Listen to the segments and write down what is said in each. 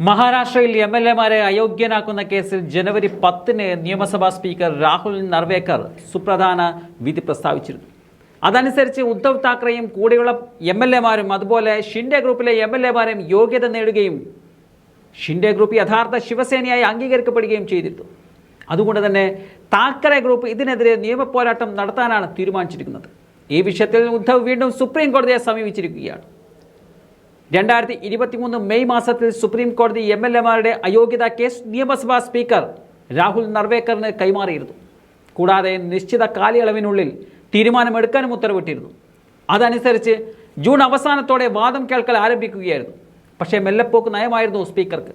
മഹാരാഷ്ട്രയിൽ M L എമാരെ അയോഗ്യനാക്കുന്ന കേസിൽ ജനുവരി പത്തിന് നിയമസഭാ സ്പീക്കർ രാഹുൽ നർവേക്കർ സുപ്രധാന വിധി പ്രസ്താവിച്ചിരുന്നു. അതനുസരിച്ച് ഉദ്ധവ് താക്കറെയും കൂടെയുള്ള എം എൽ എമാരും അതുപോലെ ഷിൻഡെ ഗ്രൂപ്പിലെ എം എൽ എമാരും യോഗ്യത നേടുകയും ഷിൻഡെ ഗ്രൂപ്പ് യഥാർത്ഥ ശിവസേനയായി അംഗീകരിക്കപ്പെടുകയും ചെയ്തിരുന്നു. അതുകൊണ്ട് തന്നെ താക്കറെ ഗ്രൂപ്പ് ഇതിനെതിരെ നിയമപോരാട്ടം നടത്താനാണ് തീരുമാനിച്ചിരിക്കുന്നത്. ഈ വിഷയത്തിൽ ഉദ്ധവ് വീണ്ടും സുപ്രീം കോടതിയെ സമീപിച്ചിരിക്കുകയാണ്. രണ്ടായിരത്തി ഇരുപത്തിമൂന്ന് മെയ് മാസത്തിൽ സുപ്രീം കോടതി എം എൽ എമാരുടെ അയോഗ്യതാ കേസ് നിയമസഭാ സ്പീക്കർ രാഹുൽ നർവേക്കറിന് കൈമാറിയിരുന്നു. കൂടാതെ നിശ്ചിത കാലയളവിനുള്ളിൽ തീരുമാനമെടുക്കാനും ഉത്തരവിട്ടിരുന്നു. അതനുസരിച്ച് ജൂൺ അവസാനത്തോടെ വാദം കേൾക്കൽ ആരംഭിക്കുകയായിരുന്നു. പക്ഷേ മെല്ലപ്പോക്ക് നയമായിരുന്നു സ്പീക്കർക്ക്.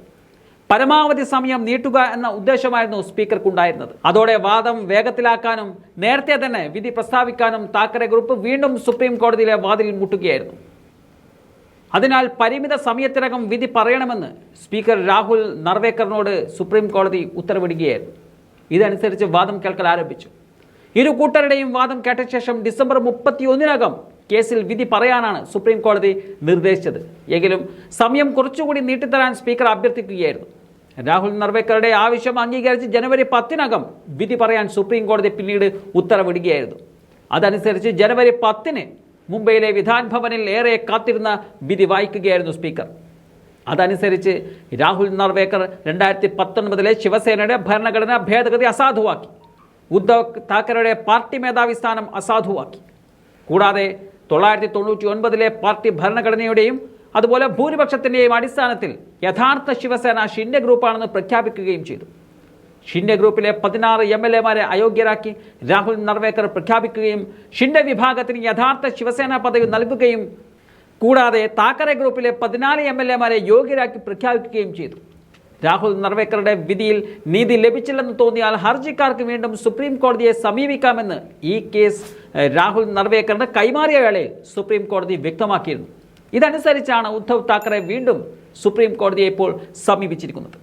പരമാവധി സമയം നീട്ടുക എന്ന ഉദ്ദേശമായിരുന്നു സ്പീക്കർക്ക് ഉണ്ടായിരുന്നത് അതോടെ വാദം വേഗത്തിലാക്കാനും നേരത്തെ തന്നെ വിധി പ്രസ്താവിക്കാനും താക്കറെ ഗ്രൂപ്പ് വീണ്ടും സുപ്രീം കോടതിയിലെ വാതിൽ മുട്ടുകയായിരുന്നു. അതിനാൽ പരിമിത സമയത്തിനകം വിധി പറയണമെന്ന് സ്പീക്കർ രാഹുൽ നർവേക്കറിനോട് സുപ്രീം കോടതി ഉത്തരവിടുകയായിരുന്നു. ഇതനുസരിച്ച് വാദം കേൾക്കൽ ആരംഭിച്ചു. ഇരു കൂട്ടരുടെയും വാദം കേട്ട ശേഷം ഡിസംബർ മുപ്പത്തിയൊന്നിനകം കേസിൽ വിധി പറയാനാണ് സുപ്രീം കോടതി നിർദ്ദേശിച്ചത്. എങ്കിലും സമയം കുറച്ചുകൂടി നീട്ടിത്തരാൻ സ്പീക്കർ അഭ്യർത്ഥിക്കുകയായിരുന്നു. രാഹുൽ നർവേക്കറുടെ ആവശ്യം അംഗീകരിച്ച് ജനുവരി പത്തിനകം വിധി പറയാൻ സുപ്രീം കോടതി പിന്നീട് ഉത്തരവിടുകയായിരുന്നു. അതനുസരിച്ച് ജനുവരി പത്തിന് മുംബൈയിലെ വിധാൻ ഭവനിൽ ഏറെ കാത്തിരുന്ന വിധി വായിക്കുകയായിരുന്നു സ്പീക്കർ. അതനുസരിച്ച് രാഹുൽ നർവേക്കർ രണ്ടായിരത്തി പത്തൊൻപതിലെ ശിവസേനയുടെ ഭരണഘടനാ ഭേദഗതി അസാധുവാക്കി. ഉദ്ധവ് താക്കറയുടെ പാർട്ടി മേധാവി സ്ഥാനം അസാധുവാക്കി. കൂടാതെ തൊള്ളായിരത്തി തൊണ്ണൂറ്റി ഒൻപതിലെ പാർട്ടി ഭരണഘടനയുടെയും അതുപോലെ ഭൂരിപക്ഷത്തിന്റെയും അടിസ്ഥാനത്തിൽ യഥാർത്ഥ ശിവസേന ഷിൻഡെ ഗ്രൂപ്പാണെന്ന് പ്രഖ്യാപിക്കുകയും ചെയ്തു. ഷിൻഡെ ഗ്രൂപ്പിലെ പതിനാറ് എം എൽ എമാരെ അയോഗ്യരാക്കി രാഹുൽ നർവേക്കർ പ്രഖ്യാപിക്കുകയും ഷിൻഡെ വിഭാഗത്തിന് യഥാർത്ഥ ശിവസേന പദവി നൽകുകയും കൂടാതെ താക്കറെ ഗ്രൂപ്പിലെ പതിനാല് എം എൽ എമാരെ യോഗ്യരാക്കി പ്രഖ്യാപിക്കുകയും ചെയ്തു. രാഹുൽ നർവേക്കറുടെ വിധിയിൽ നീതി ലഭിച്ചില്ലെന്ന് തോന്നിയാൽ ഹർജിക്കാർക്ക് വീണ്ടും സുപ്രീം കോടതിയെ സമീപിക്കാമെന്ന് ഈ കേസ് രാഹുൽ നർവേക്കറിന് കൈമാറിയ വേളയിൽ സുപ്രീം കോടതി വ്യക്തമാക്കിയിരുന്നു. ഇതനുസരിച്ചാണ് ഉദ്ധവ് താക്കറെ വീണ്ടും സുപ്രീം കോടതിയെ ഇപ്പോൾ സമീപിച്ചിരിക്കുന്നത്.